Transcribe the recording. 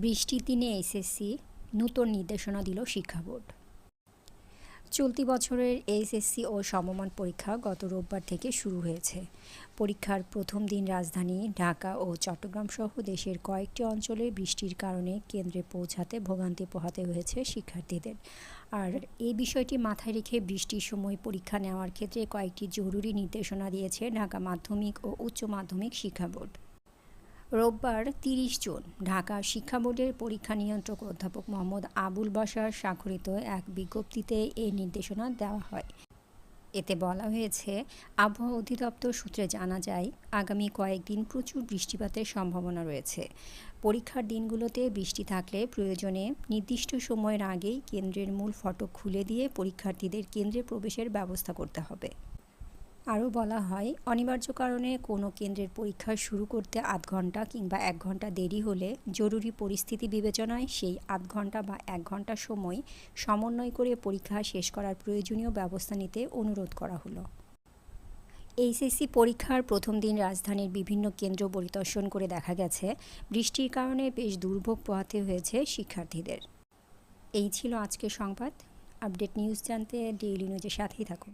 বৃষ্টির দিনে এসএসসি নূতন নির্দেশনা দিল শিক্ষা বোর্ড। চলতি বছরের এসএসসি ও সমমান পরীক্ষা গত রোববার থেকে শুরু হয়েছে। পরীক্ষার প্রথম দিন রাজধানী, ঢাকা ও চট্টগ্রাম সহ দেশের কয়েকটি অঞ্চলে বৃষ্টির কারণে কেন্দ্রে পৌঁছাতে ভোগান্তি পোহাতে হয়েছে শিক্ষার্থীদের। আর এই বিষয়টি মাথায় রেখে বৃষ্টির সময় পরীক্ষা নেওয়ার ক্ষেত্রে কয়েকটি জরুরি নির্দেশনা দিয়েছে ঢাকা মাধ্যমিক ও উচ্চ মাধ্যমিক শিক্ষা বোর্ড। রোববার তিরিশ জুন ঢাকা শিক্ষা বোর্ডের পরীক্ষা নিয়ন্ত্রক অধ্যাপক মোহাম্মদ আবুল বাশার স্বাক্ষরিত এক বিজ্ঞপ্তিতে এই নির্দেশনা দেওয়া হয়। এতে বলা হয়েছে, আবহাওয়া অধিদপ্তর সূত্রে জানা যায়, আগামী কয়েকদিন প্রচুর বৃষ্টিপাতের সম্ভাবনা রয়েছে। পরীক্ষার দিনগুলোতে বৃষ্টি থাকলে প্রয়োজনে নির্দিষ্ট সময়ের আগেই কেন্দ্রের মূল ফটক খুলে দিয়ে পরীক্ষার্থীদের কেন্দ্রে প্রবেশের ব্যবস্থা করতে হবে। আরও বলা হয়, অনিবার্য কারণে কোনো কেন্দ্রের পরীক্ষা শুরু করতে আধ ঘণ্টা কিংবা এক ঘণ্টা দেরি হলে জরুরি পরিস্থিতি বিবেচনায় সেই আধ ঘণ্টা বা এক ঘণ্টা সময় সমন্বয় করে পরীক্ষা শেষ করার প্রয়োজনীয় ব্যবস্থা নিতে অনুরোধ করা হলো। এইচএসসি পরীক্ষার প্রথম দিন রাজধানীর বিভিন্ন কেন্দ্র পরিদর্শন করে দেখা গেছে, বৃষ্টির কারণে বেশ দুর্ভোগ পোহাতে হয়েছে শিক্ষার্থীদের। এই ছিল আজকের সংবাদ। আপডেট নিউজ জানতে ডেইলি নিউজের সাথেই থাকুন।